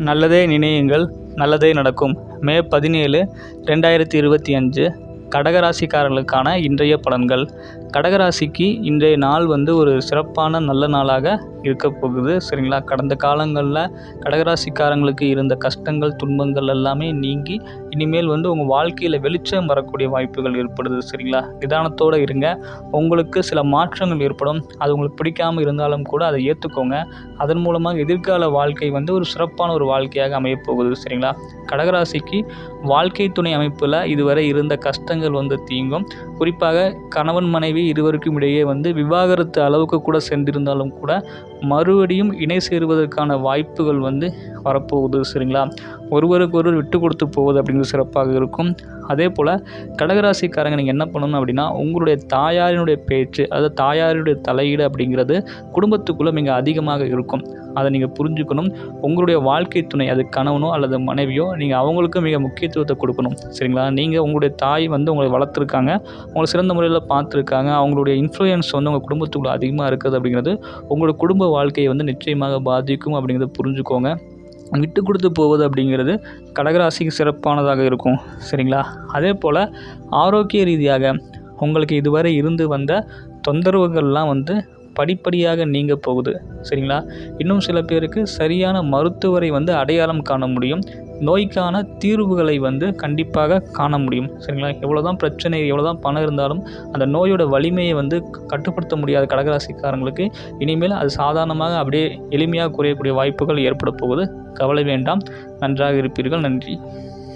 நல்லதே நினையுங்கள் நல்லதே நடக்கும். மே பதினேழு ரெண்டாயிரத்தி இருபத்தி அஞ்சு கடகராசிக்காரர்களுக்கான இன்றைய பலன்கள். கடகராசிக்கு இன்றைய நாள் வந்து ஒரு சிறப்பான நல்ல நாளாக இருக்க போகுது. சரிங்களா? கடந்த காலங்களில் கடகராசிக்காரங்களுக்கு இருந்த கஷ்டங்கள் துன்பங்கள் எல்லாமே நீங்கி இனிமேல் வந்து உங்கள் வாழ்க்கையில் வெளிச்சம் வரக்கூடிய வாய்ப்புகள் ஏற்படுது. சரிங்களா? நிதானத்தோடு இருங்க. உங்களுக்கு சில மாற்றங்கள் ஏற்படும். அது உங்களுக்கு பிடிக்காமல் இருந்தாலும் கூட அதை ஏற்றுக்கோங்க அதன் மூலமாக எதிர்கால வாழ்க்கை வந்து ஒரு சிறப்பான ஒரு வாழ்க்கையாக அமையப்போகுது சரிங்களா? கடகராசிக்கு வாழ்க்கை துணை அமைப்பில் இதுவரை இருந்த கஷ்டங்கள் வந்து தீங்கும். குறிப்பாக கணவன் மனைவி இருவருக்கும் இடையே வந்து விவாகரத்து அளவுக்கு கூட சென்றிருந்தாலும் கூட மறுபடியும் இணை சேருவதற்கான வாய்ப்புகள் வந்து வரப்போகுது சரிங்களா? ஒருவருக்கு ஒருவர் விட்டு கொடுத்து போவது அப்படிங்கிறது சிறப்பாக இருக்கும். அதே போல் கடகராசிக்காரங்க நீங்கள் என்ன பண்ணணும் அப்படின்னா உங்களுடைய தாயாரினுடைய பேச்சு அதாவது தாயாரினுடைய தலையீடு அப்படிங்கிறது குடும்பத்துக்குள்ளே மிக அதிகமாக இருக்கும். அதை நீங்கள் புரிஞ்சுக்கணும். உங்களுடைய வாழ்க்கை துணை அது கணவனோ அல்லது மனைவியோ நீங்கள் அவங்களுக்கும் மிக முக்கியத்துவத்தை கொடுக்கணும் சரிங்களா? நீங்கள் உங்களுடைய தாய் வந்து உங்களை வளர்த்துருக்காங்க உங்களை சிறந்த முறையில் பார்த்துருக்காங்க அவங்களுடைய இன்ஃப்ளூயன்ஸ் வந்து உங்கள் குடும்பத்துக்குள்ளே அதிகமாக இருக்குது அப்படிங்கிறது உங்களோட குடும்ப வாழ்க்கையை வந்து நிச்சயமாக பாதிக்கும் அப்படிங்கிறத புரிஞ்சுக்கோங்க. விட்டு கொடுத்து போவது அப்படிங்கிறது கடகராசிக்கு சிறப்பானதாக இருக்கும் சரிங்களா? அதே போல் ஆரோக்கிய ரீதியாக உங்களுக்கு இதுவரை இருந்து வந்த தொந்தரவுகள்லாம் வந்து படிப்படியாக நீங்க போகுது சரிங்களா? இன்னும் சில பேருக்கு சரியான மருத்துவரை வந்து அடையாளம் காண முடியும் நோய்க்கான தீர்வுகளை வந்து கண்டிப்பாக காண முடியும். சரிங்களா? எவ்வளோ தான் பிரச்சனை எவ்வளோ தான் பணம் இருந்தாலும் அந்த நோயோட வலிமையை வந்து கட்டுப்படுத்த முடியாத கடகராசிக்காரங்களுக்கு இனிமேல் அது சாதாரணமாக அப்படியே எளிமையாக குறையக்கூடிய வாய்ப்புகள் ஏற்பட போகுது. கவலை வேண்டாம். நன்றாக இருப்பீர்கள். நன்றி.